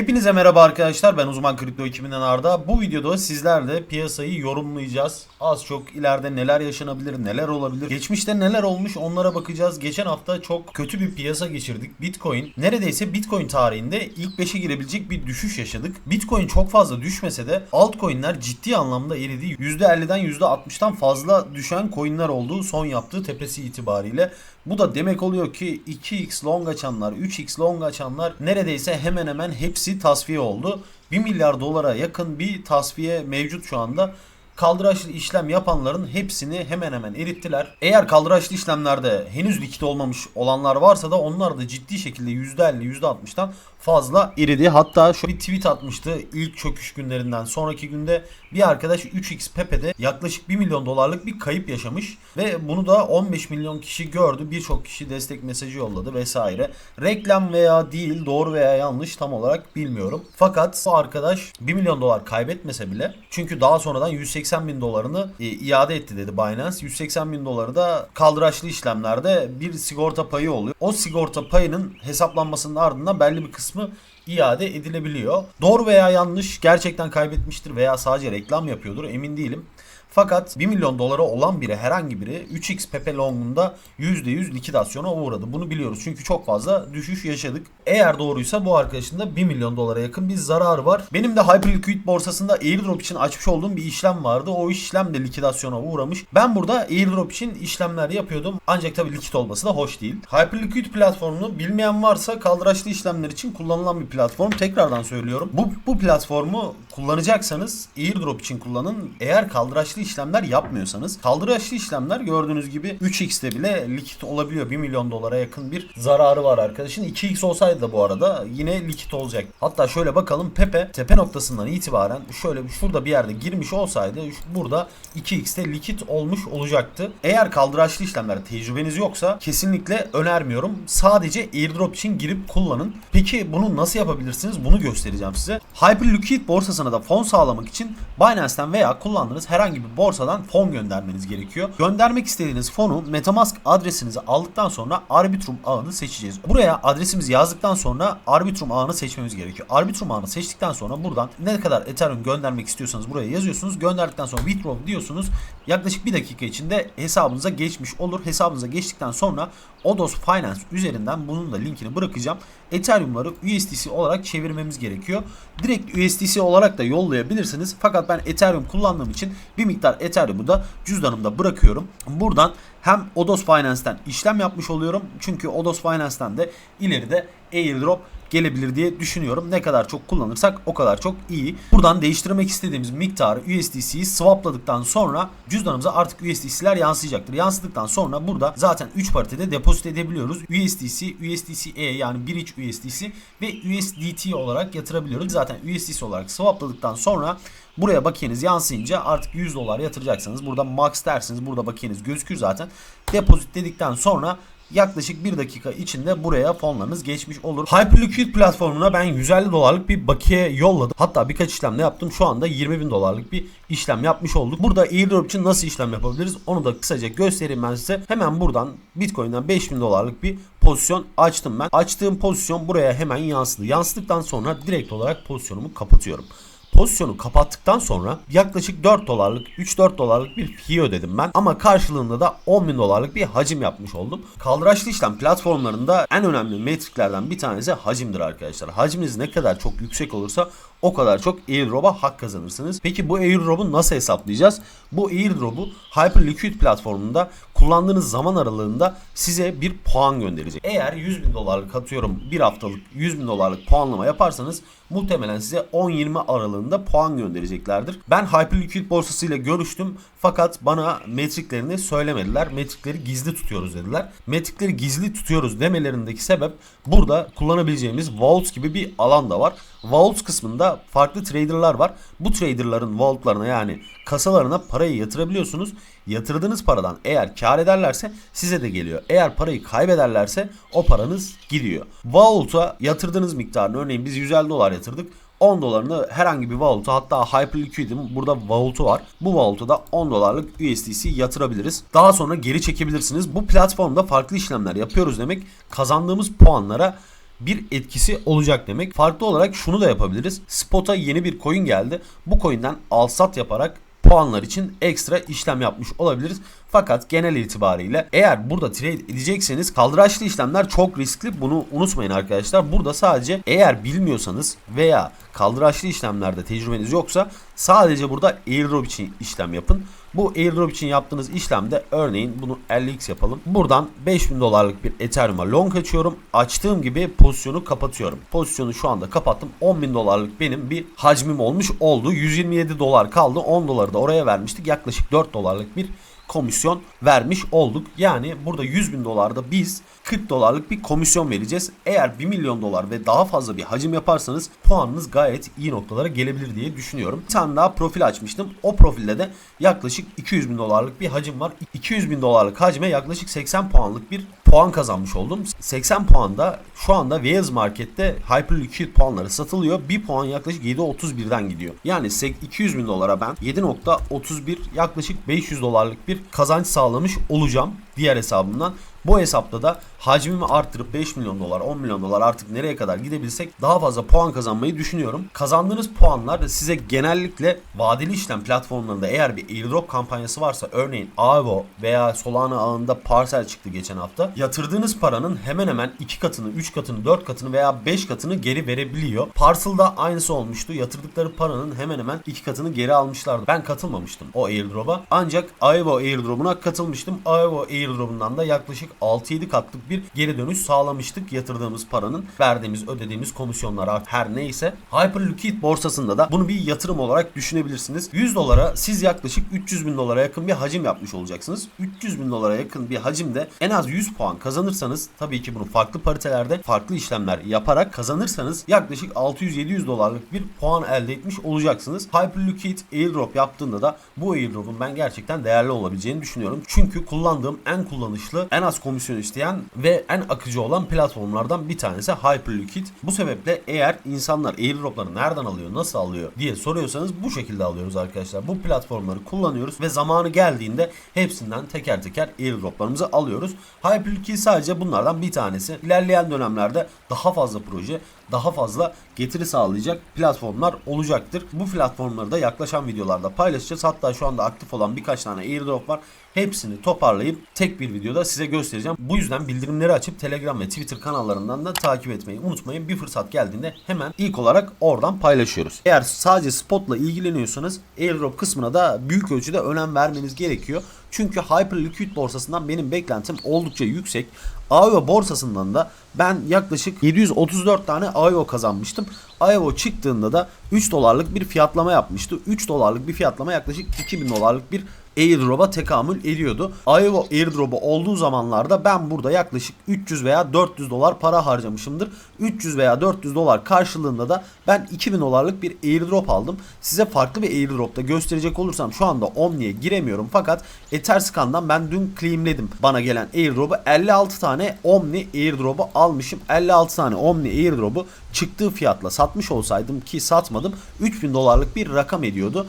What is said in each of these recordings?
Hepinize merhaba arkadaşlar. Ben uzman kripto ekibinden Arda. Bu videoda sizlerle piyasayı yorumlayacağız. Az çok ileride neler yaşanabilir, neler olabilir, geçmişte neler olmuş onlara bakacağız. Geçen hafta çok kötü bir piyasa geçirdik. Bitcoin neredeyse Bitcoin tarihinde ilk 5'e girebilecek bir düşüş yaşadık. Bitcoin çok fazla düşmese de altcoin'ler ciddi anlamda eridi. %50'den %60'tan fazla düşen coin'ler oldu son yaptığı tepesi itibariyle. Bu da demek oluyor ki 2x long açanlar, 3x long açanlar neredeyse hemen hemen hepsi tasfiye oldu. 1 milyar dolara yakın bir tasfiye mevcut şu anda. Kaldıraçlı işlem yapanların hepsini hemen hemen erittiler. Eğer kaldıraçlı işlemlerde henüz likit olmamış olanlar varsa da onlar da ciddi şekilde %50 %60'tan fazla eridi. Hatta şu bir tweet atmıştı ilk çöküş günlerinden sonraki günde bir arkadaş 3x Pepe'de yaklaşık 1 milyon dolarlık bir kayıp yaşamış ve bunu da 15 milyon kişi gördü. Birçok kişi destek mesajı yolladı vesaire. Reklam veya değil doğru veya yanlış tam olarak bilmiyorum. Fakat bu arkadaş 1 milyon dolar kaybetmese bile çünkü daha sonradan 180 bin dolarını e, iade etti dedi Binance. 180 bin doları da kaldıraçlı işlemlerde bir sigorta payı oluyor. O sigorta payının hesaplanmasının ardından belli bir kısmı iade edilebiliyor. Doğru veya yanlış gerçekten kaybetmiştir veya sadece reklam yapıyordur emin değilim. Fakat 1 milyon dolara olan biri herhangi biri 3x Pepe Long'unda %100 likidasyona uğradı. Bunu biliyoruz çünkü çok fazla düşüş yaşadık. Eğer doğruysa bu arkadaşın da 1 milyon dolara yakın bir zararı var. Benim de Hyperliquid borsasında airdrop için açmış olduğum bir işlem vardı. O işlem de likidasyona uğramış. Ben burada airdrop için işlemler yapıyordum. Ancak tabii likit olması da hoş değil. Hyperliquid platformunu bilmeyen varsa kaldıraçlı işlemler için kullanılan bir platform. Tekrardan söylüyorum. Bu, bu platformu kullanacaksanız airdrop için kullanın. Eğer kaldıraçlı işlemler yapmıyorsanız kaldıraçlı işlemler gördüğünüz gibi 3x'te bile likit olabiliyor. 1 milyon dolara yakın bir zararı var arkadaşın. 2x olsaydı da bu arada yine likit olacak. Hatta şöyle bakalım Pepe tepe noktasından itibaren şöyle şurada bir yerde girmiş olsaydı burada 2x'te likit olmuş olacaktı. Eğer kaldıraçlı işlemler tecrübeniz yoksa kesinlikle önermiyorum. Sadece airdrop için girip kullanın. Peki bunu nasıl yapabilirsiniz? Bunu göstereceğim size. Hyperliquid borsasına da fon sağlamak için Binance'ten veya kullandığınız herhangi bir borsadan fon göndermeniz gerekiyor. Göndermek istediğiniz fonu Metamask adresinizi aldıktan sonra Arbitrum ağını seçeceğiz. Buraya adresimizi yazdıktan sonra Arbitrum ağını seçmemiz gerekiyor. Arbitrum ağını seçtikten sonra buradan ne kadar Ethereum göndermek istiyorsanız buraya yazıyorsunuz. Gönderdikten sonra withdraw diyorsunuz. Yaklaşık bir dakika içinde hesabınıza geçmiş olur. Hesabınıza geçtikten sonra Odos Finance üzerinden bunun da linkini bırakacağım. Ethereum'ları USDC olarak çevirmemiz gerekiyor. Direkt USDC olarak da yollayabilirsiniz. Fakat ben Ethereum kullandığım için bir miktar Ethereum'u da cüzdanımda bırakıyorum. Buradan hem Odos Finance'ten işlem yapmış oluyorum. Çünkü Odos Finance'ten de ileride airdrop gelebilir diye düşünüyorum. Ne kadar çok kullanırsak o kadar çok iyi. Buradan değiştirmek istediğimiz miktarı USDC'yi swapladıktan sonra cüzdanımıza artık USDC'ler yansıyacaktır. Yansıdıktan sonra burada zaten 3 paritede depozit edebiliyoruz. USDC, USDCE yani bir iç USDC ve USDT olarak yatırabiliyoruz. Zaten USDC olarak swapladıktan sonra Buraya bakiyeniz yansıyınca artık 100 dolar yatıracaksanız burada max dersiniz. Burada bakiyeniz gözükür zaten. Depozit dedikten sonra yaklaşık 1 dakika içinde buraya fonlarınız geçmiş olur. Hyperliquid platformuna ben 150 dolarlık bir bakiye yolladım. Hatta birkaç işlem de yaptım. Şu anda 20 bin dolarlık bir işlem yapmış olduk. Burada airdrop için nasıl işlem yapabiliriz onu da kısaca göstereyim ben size. Hemen buradan Bitcoin'den 5000 dolarlık bir pozisyon açtım ben. Açtığım pozisyon buraya hemen yansıdı. Yansıdıktan sonra direkt olarak pozisyonumu kapatıyorum. Pozisyonu kapattıktan sonra yaklaşık 4 dolarlık 3-4 dolarlık bir fee ödedim ben. Ama karşılığında da 10 bin dolarlık bir hacim yapmış oldum. Kaldıraçlı işlem platformlarında en önemli metriklerden bir tanesi hacimdir arkadaşlar. Hacminiz ne kadar çok yüksek olursa o kadar çok airdrop'a hak kazanırsınız. Peki bu airdrop'u nasıl hesaplayacağız? Bu airdrop'u Hyperliquid platformunda kullandığınız zaman aralığında size bir puan gönderecek. Eğer 100 bin dolarlık atıyorum bir haftalık 100 bin dolarlık puanlama yaparsanız muhtemelen size 10-20 aralığında puan göndereceklerdir. Ben Hyperliquid borsasıyla görüştüm fakat bana metriklerini söylemediler. Metrikleri gizli tutuyoruz dediler. Metrikleri gizli tutuyoruz demelerindeki sebep burada kullanabileceğimiz Vault gibi bir alan da var. Vault kısmında farklı traderlar var. Bu traderların vaultlarına yani kasalarına parayı yatırabiliyorsunuz. Yatırdığınız paradan eğer kar ederlerse size de geliyor. Eğer parayı kaybederlerse o paranız gidiyor. Vault'a yatırdığınız miktarını örneğin biz 150 dolar yatırdık. 10 dolarını herhangi bir vault'a hatta Hyperliquid'in burada vault'u var. Bu vault'a da 10 dolarlık USDC yatırabiliriz. Daha sonra geri çekebilirsiniz. Bu platformda farklı işlemler yapıyoruz demek kazandığımız puanlara bir etkisi olacak demek. Farklı olarak şunu da yapabiliriz. Spot'a yeni bir coin geldi. Bu coin'den al sat yaparak puanlar için ekstra işlem yapmış olabiliriz. Fakat genel itibariyle eğer burada trade edecekseniz kaldıraçlı işlemler çok riskli. Bunu unutmayın arkadaşlar. Burada sadece eğer bilmiyorsanız veya kaldıraçlı işlemlerde tecrübeniz yoksa sadece burada airdrop için işlem yapın. Bu airdrop için yaptığınız işlemde örneğin bunu 50x yapalım. Buradan 5000 dolarlık bir Ethereum'a long açıyorum. Açtığım gibi pozisyonu kapatıyorum. Pozisyonu şu anda kapattım. 10.000 dolarlık benim bir hacmim olmuş oldu. 127 dolar kaldı. 10 doları da oraya vermiştik. Yaklaşık 4 dolarlık bir komisyon vermiş olduk. Yani burada 100 bin dolarda biz 40 dolarlık bir komisyon vereceğiz. Eğer 1 milyon dolar ve daha fazla bir hacim yaparsanız puanınız gayet iyi noktalara gelebilir diye düşünüyorum. Bir tane daha profil açmıştım. O profilde de yaklaşık 200 bin dolarlık bir hacim var. 200 bin dolarlık hacme yaklaşık 80 puanlık bir puan kazanmış oldum. 80 puanda şu anda Wales Market'te Hyperliquid puanları satılıyor. Bir puan yaklaşık 7.31'den gidiyor. Yani 200 bin dolara ben 7.31 yaklaşık 500 dolarlık bir kazanç sağlamış olacağım diğer hesabımdan. Bu hesapta da hacmimi arttırıp 5 milyon dolar 10 milyon dolar artık nereye kadar gidebilsek daha fazla puan kazanmayı düşünüyorum. Kazandığınız puanlar da size genellikle vadeli işlem platformlarında eğer bir airdrop kampanyası varsa örneğin Aavo veya Solana ağında Parcel çıktı geçen hafta. Yatırdığınız paranın hemen hemen 2 katını, 3 katını, 4 katını veya 5 katını geri verebiliyor. Parcel'da aynısı olmuştu. Yatırdıkları paranın hemen hemen 2 katını geri almışlardı. Ben katılmamıştım o airdrop'a. Ancak Aavo airdrop'una katılmıştım. Aavo airdrop'undan da yaklaşık 6-7 katlık bir geri dönüş sağlamıştık yatırdığımız paranın. Verdiğimiz ödediğimiz komisyonlar her neyse. Hyperliquid borsasında da bunu bir yatırım olarak düşünebilirsiniz. 100 dolara siz yaklaşık 300 bin dolara yakın bir hacim yapmış olacaksınız. 300 bin dolara yakın bir hacimde en az 100 puan kazanırsanız tabii ki bunu farklı paritelerde farklı işlemler yaparak kazanırsanız yaklaşık 600-700 dolarlık bir puan elde etmiş olacaksınız. Hyperliquid airdrop yaptığında da bu airdrop'un ben gerçekten değerli olabileceğini düşünüyorum. Çünkü kullandığım en kullanışlı en az komisyon isteyen ve en akıcı olan platformlardan bir tanesi Hyperliquid. Bu sebeple eğer insanlar airdropları nereden alıyor, nasıl alıyor diye soruyorsanız bu şekilde alıyoruz arkadaşlar. Bu platformları kullanıyoruz ve zamanı geldiğinde hepsinden teker teker airdroplarımızı alıyoruz. Hyperliquid sadece bunlardan bir tanesi. İlerleyen dönemlerde daha fazla proje, daha fazla getiri sağlayacak platformlar olacaktır. Bu platformları da yaklaşan videolarda paylaşacağız. Hatta şu anda aktif olan birkaç tane airdrop var. Hepsini toparlayıp tek bir videoda size göstereceğim. Bu yüzden bildirimleri açıp Telegram ve Twitter kanallarından da takip etmeyi unutmayın. Bir fırsat geldiğinde hemen ilk olarak oradan paylaşıyoruz. Eğer sadece spotla ilgileniyorsanız airdrop kısmına da büyük ölçüde önem vermeniz gerekiyor. Çünkü Hyperliquid borsasından benim beklentim oldukça yüksek. AIO borsasından da ben yaklaşık 734 tane AIO kazanmıştım. AIO çıktığında da 3 dolarlık bir fiyatlama yapmıştı. 3 dolarlık bir fiyatlama yaklaşık 2000 dolarlık bir airdrop'a tekamül ediyordu. IO airdrop'u olduğu zamanlarda ben burada yaklaşık 300 veya 400 dolar para harcamışımdır. 300 veya 400 dolar karşılığında da ben 2000 dolarlık bir airdrop aldım. Size farklı bir airdrop'ta gösterecek olursam şu anda Omni'ye giremiyorum fakat Etherscan'dan ben dün claimledim bana gelen airdrop'u 56 tane Omni airdrop'u almışım. 56 tane Omni airdrop'u çıktığı fiyatla satmış olsaydım ki satmadım 3000 dolarlık bir rakam ediyordu.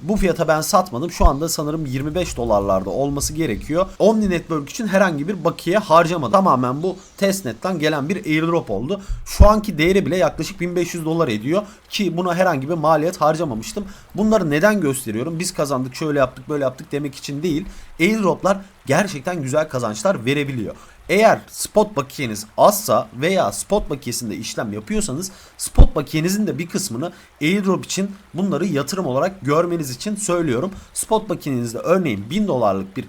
Bu fiyata ben satmadım. Şu anda sanırım 25 dolarlarda olması gerekiyor. Omni Network için herhangi bir bakiye harcamadım. Tamamen bu testnetten gelen bir airdrop oldu. Şu anki değeri bile yaklaşık 1500 dolar ediyor ki buna herhangi bir maliyet harcamamıştım. Bunları neden gösteriyorum? Biz kazandık, şöyle yaptık, böyle yaptık demek için değil. Airdroplar gerçekten güzel kazançlar verebiliyor. Eğer spot bakiyeniz azsa veya spot bakiyesinde işlem yapıyorsanız spot bakiyenizin de bir kısmını airdrop için bunları yatırım olarak görmeniz için söylüyorum. Spot bakiyenizde örneğin 1000 dolarlık bir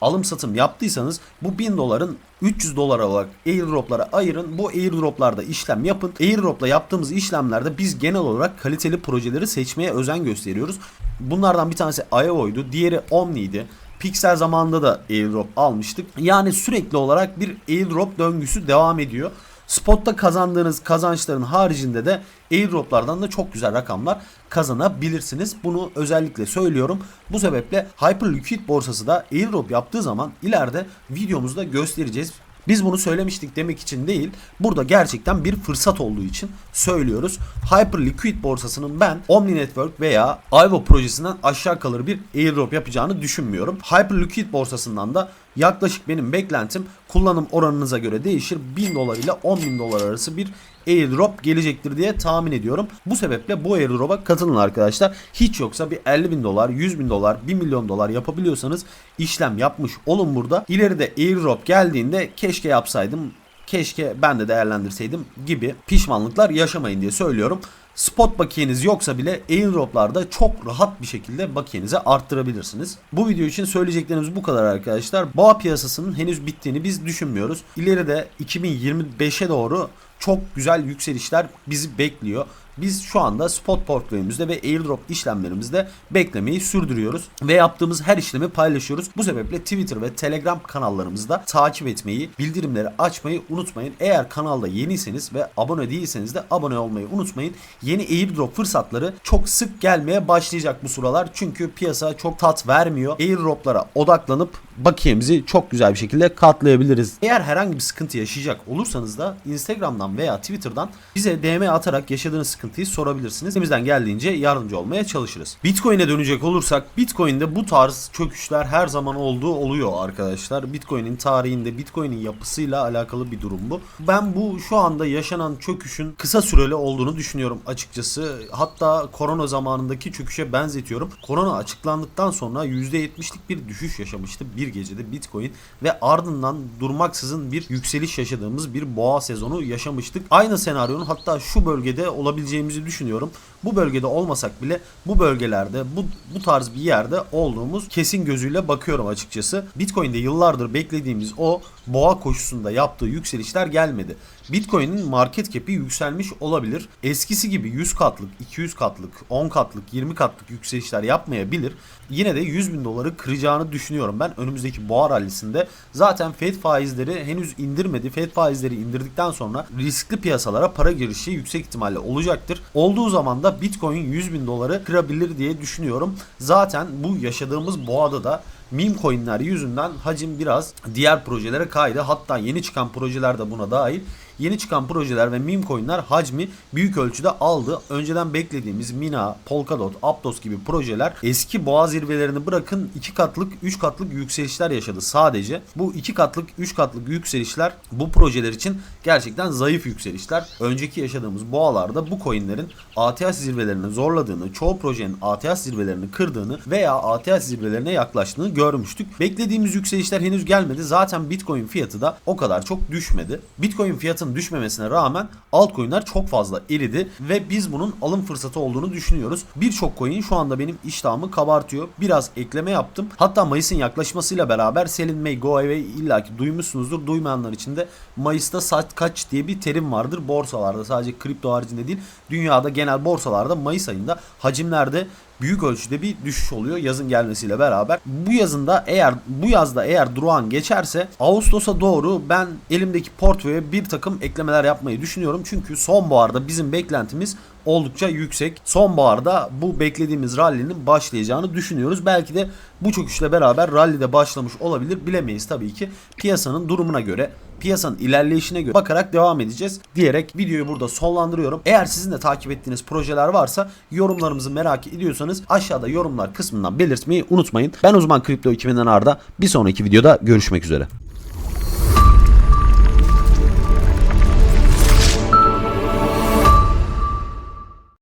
alım satım yaptıysanız bu 1000 doların 300 dolar olarak airdroplara ayırın. Bu airdroplarda işlem yapın. Airdropla yaptığımız işlemlerde biz genel olarak kaliteli projeleri seçmeye özen gösteriyoruz. Bunlardan bir tanesi IO'ydu, diğeri Omni'ydi. Pixel zamanında da airdrop almıştık. Yani sürekli olarak bir airdrop döngüsü devam ediyor. Spotta kazandığınız kazançların haricinde de airdroplardan da çok güzel rakamlar kazanabilirsiniz. Bunu özellikle söylüyorum. Bu sebeple Hyperliquid borsası da airdrop yaptığı zaman ileride videomuzda göstereceğiz. Biz bunu söylemiştik demek için değil. Burada gerçekten bir fırsat olduğu için söylüyoruz. Hyperliquid borsasının ben Omni Network veya Ivo projesinden aşağı kalır bir airdrop yapacağını düşünmüyorum. Hyperliquid borsasından da Yaklaşık benim beklentim kullanım oranınıza göre değişir. 1000 dolar ile 10 bin dolar arası bir airdrop gelecektir diye tahmin ediyorum. Bu sebeple bu airdrop'a katılın arkadaşlar. Hiç yoksa bir 50 bin dolar, 100 bin dolar, 1 milyon dolar yapabiliyorsanız işlem yapmış olun burada. İleride airdrop geldiğinde keşke yapsaydım, keşke ben de değerlendirseydim gibi pişmanlıklar yaşamayın diye söylüyorum. Spot bakiyeniz yoksa bile airdroplarda çok rahat bir şekilde bakiyenizi arttırabilirsiniz. Bu video için söyleyeceklerimiz bu kadar arkadaşlar. Boğa piyasasının henüz bittiğini biz düşünmüyoruz. İleride 2025'e doğru çok güzel yükselişler bizi bekliyor. Biz şu anda spot portföyümüzde ve airdrop işlemlerimizde beklemeyi sürdürüyoruz ve yaptığımız her işlemi paylaşıyoruz. Bu sebeple Twitter ve Telegram kanallarımızda takip etmeyi, bildirimleri açmayı unutmayın. Eğer kanalda yeniyseniz ve abone değilseniz de abone olmayı unutmayın. Yeni airdrop fırsatları çok sık gelmeye başlayacak bu sıralar. Çünkü piyasa çok tat vermiyor. Airdroplara odaklanıp bakiyemizi çok güzel bir şekilde katlayabiliriz. Eğer herhangi bir sıkıntı yaşayacak olursanız da Instagram'dan veya Twitter'dan bize DM atarak yaşadığınız sıkıntıyı sorabilirsiniz. Elimizden geldiğince yardımcı olmaya çalışırız. Bitcoin'e dönecek olursak Bitcoin'de bu tarz çöküşler her zaman olduğu oluyor arkadaşlar. Bitcoin'in tarihinde Bitcoin'in yapısıyla alakalı bir durum bu. Ben bu şu anda yaşanan çöküşün kısa süreli olduğunu düşünüyorum açıkçası. Hatta korona zamanındaki çöküşe benzetiyorum. Korona açıklandıktan sonra %70'lik bir düşüş yaşamıştı bir gecede Bitcoin ve ardından durmaksızın bir yükseliş yaşadığımız bir boğa sezonu yaşamıştık. Aynı senaryonun hatta şu bölgede olabileceğimizi düşünüyorum. Bu bölgede olmasak bile bu bölgelerde bu, bu tarz bir yerde olduğumuz kesin gözüyle bakıyorum açıkçası. Bitcoin'de yıllardır beklediğimiz o boğa koşusunda yaptığı yükselişler gelmedi. Bitcoin'in market cap'i yükselmiş olabilir. Eskisi gibi 100 katlık, 200 katlık, 10 katlık, 20 katlık yükselişler yapmayabilir. Yine de 100 bin doları kıracağını düşünüyorum ben önümüzdeki boğa rallisinde. Zaten Fed faizleri henüz indirmedi. Fed faizleri indirdikten sonra riskli piyasalara para girişi yüksek ihtimalle olacaktır. Olduğu zaman da Bitcoin 100 bin doları kırabilir diye düşünüyorum. Zaten bu yaşadığımız boğada da meme coinler yüzünden hacim biraz diğer projelere kaydı. Hatta yeni çıkan projeler de buna dahil. Yeni çıkan projeler ve meme coinler hacmi büyük ölçüde aldı. Önceden beklediğimiz Mina, Polkadot, Aptos gibi projeler eski boğa zirvelerini bırakın 2 katlık 3 katlık yükselişler yaşadı sadece. Bu 2 katlık 3 katlık yükselişler bu projeler için gerçekten zayıf yükselişler. Önceki yaşadığımız boğalarda bu coinlerin ATH zirvelerini zorladığını, çoğu projenin ATH zirvelerini kırdığını veya ATH zirvelerine yaklaştığını görmüştük. Beklediğimiz yükselişler henüz gelmedi. Zaten Bitcoin fiyatı da o kadar çok düşmedi. Bitcoin fiyatının düşmemesine rağmen altcoin'ler çok fazla eridi ve biz bunun alım fırsatı olduğunu düşünüyoruz. Birçok coin şu anda benim iştahımı kabartıyor. Biraz ekleme yaptım. Hatta Mayıs'ın yaklaşmasıyla beraber Selin May Go Away illaki duymuşsunuzdur. Duymayanlar için de Mayıs'ta saat kaç diye bir terim vardır. Borsalarda sadece kripto haricinde değil dünyada genel borsalarda Mayıs ayında hacimlerde büyük ölçüde bir düşüş oluyor yazın gelmesiyle beraber. Bu yazında eğer bu yazda eğer durağan geçerse Ağustos'a doğru ben elimdeki portföye bir takım eklemeler yapmayı düşünüyorum. Çünkü sonbaharda bizim beklentimiz oldukça yüksek. Sonbaharda bu beklediğimiz rally'nin başlayacağını düşünüyoruz. Belki de bu çöküşle beraber rally de başlamış olabilir bilemeyiz tabii ki. Piyasanın durumuna göre piyasanın ilerleyişine göre bakarak devam edeceğiz diyerek videoyu burada sonlandırıyorum. Eğer sizin de takip ettiğiniz projeler varsa yorumlarımızı merak ediyorsanız aşağıda yorumlar kısmından belirtmeyi unutmayın. Ben uzman kripto ekibinden Arda. Bir sonraki videoda görüşmek üzere.